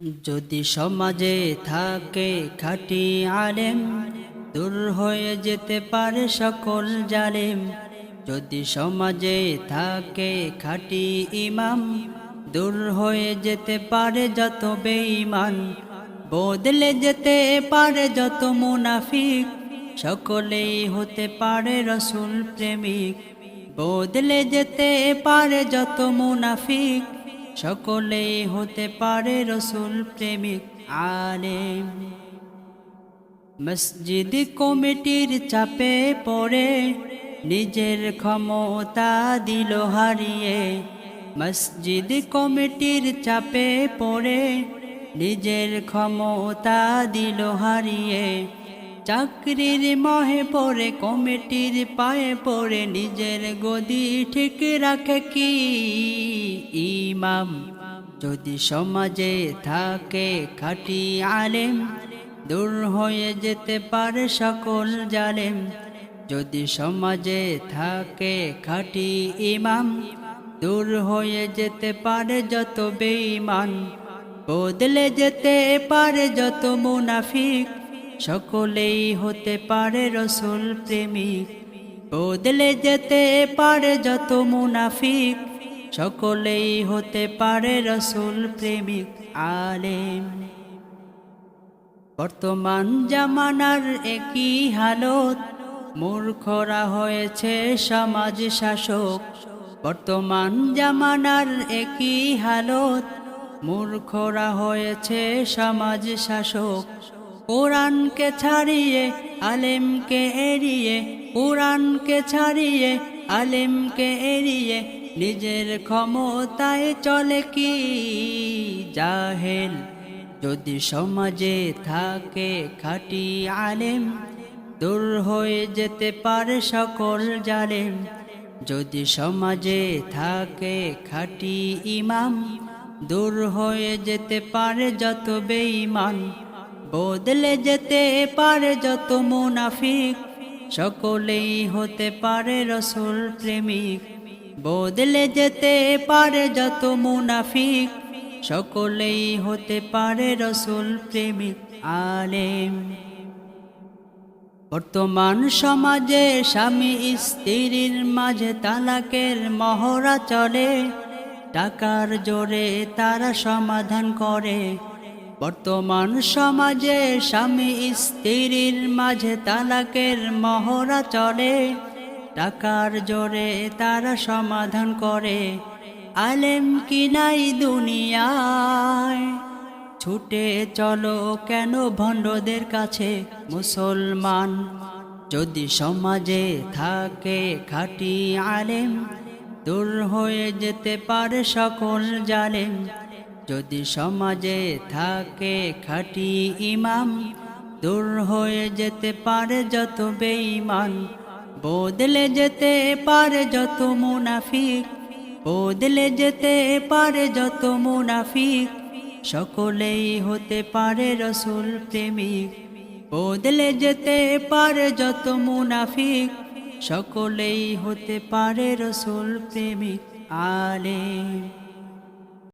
যদি সমাজে থাকে খাটি আলেম, দূর হয়ে যেতে পারে সকল জালেম। যদি সমাজে থাকে খাটি ইমাম, দূর হয়ে যেতে পারে যত বেঈমান। বদলে যেতে পারে যত মুনাফিক, সকলেই হতে পারে রসুল প্রেমিক। বদলে যেতে পারে যত মুনাফিক সকলেই হতে পারে রসুল প্রেমিক আলেম। মসজিদ কমিটির চাপে পড়ে, নিজের ক্ষমতা দিল হারিয়ে। মসজিদ কমিটির চাপে পড়ে, নিজের ক্ষমতা দিল হারিয়ে। চাকরির মহে পরে কমিটির পায়ে পরে নিজের গদি ঠিক রাখে কি? ইমাম যদি সমাজে থাকে খাটি আলেম, দূর হয়ে যেতে পারে সকল জালেম। যদি সমাজে থাকে খাটি ইমাম, দূর হয়ে যেতে পারে যত বেঈমান। বদলে যেতে পারে যত মুনাফিক সকলেই হতে পারে রসুল প্রেমিক। বদলে যেতে পারে যত মুনাফিক। সকলেই হতে পারে রসুল প্রেমিক, আলেম। বর্তমান জামানার একই হালত। মূর্খরা হয়েছে সমাজ শাসক। বর্তমান জামানার একই হালত। মূর্খরা হয়েছে সমাজ শাসক। কোরআনকে ছাড়িয়ে, আলেমকে এড়িয়ে, কোরআনকে ছাড়িয়ে, আলেমকে এড়িয়ে নিজের ক্ষমতায় চলে কি জাহেল? যদি সমাজে থাকে খাটি আলেম, দূর হয়ে যেতে পারে সকল জালেম। যদি সমাজে থাকে খাটি ইমাম, দূর হয়ে যেতে পারে যত বেঈমান। বদলে যেতে পারে যত মুনাফিক, সকলেই হতে পারে রসুল প্রেমিক। বদলে যেতে পারে যত মুনাফিক, সকলেই হতে পারে রসুল প্রেমিক। আলেম। বর্তমান সমাজে স্বামী স্ত্রীর মাঝে তালাকের মহড়া চলে, টাকার জোরে তারা সমাধান করে। বর্তমান সমাজে স্বামী স্ত্রীর মাঝে তালাকের মহড়া চলে। টাকার জোরে তারা সমাধান করে। আলেম কি নাই দুনিয়ায়? ছুটে চলো কেন ভণ্ডদের কাছে? মুসলমান যদি সমাজে থাকে খাটি আলেম, দূর হয়ে যেতে পারে সকল জালেম। যদি সমাজে থাকে খাটি ইমাম, দূর হয়ে যেতে পারে যত বেঈমান, বদলে যেতে পারে যত মুনাফিক, বদলে যেতে পারে যত মুনাফিক, সকলেই হতে পারে রসুল প্রেমিক, বদলে যেতে পারে যত মুনাফিক, সকলেই হতে পারে রসুল প্রেমিক আলে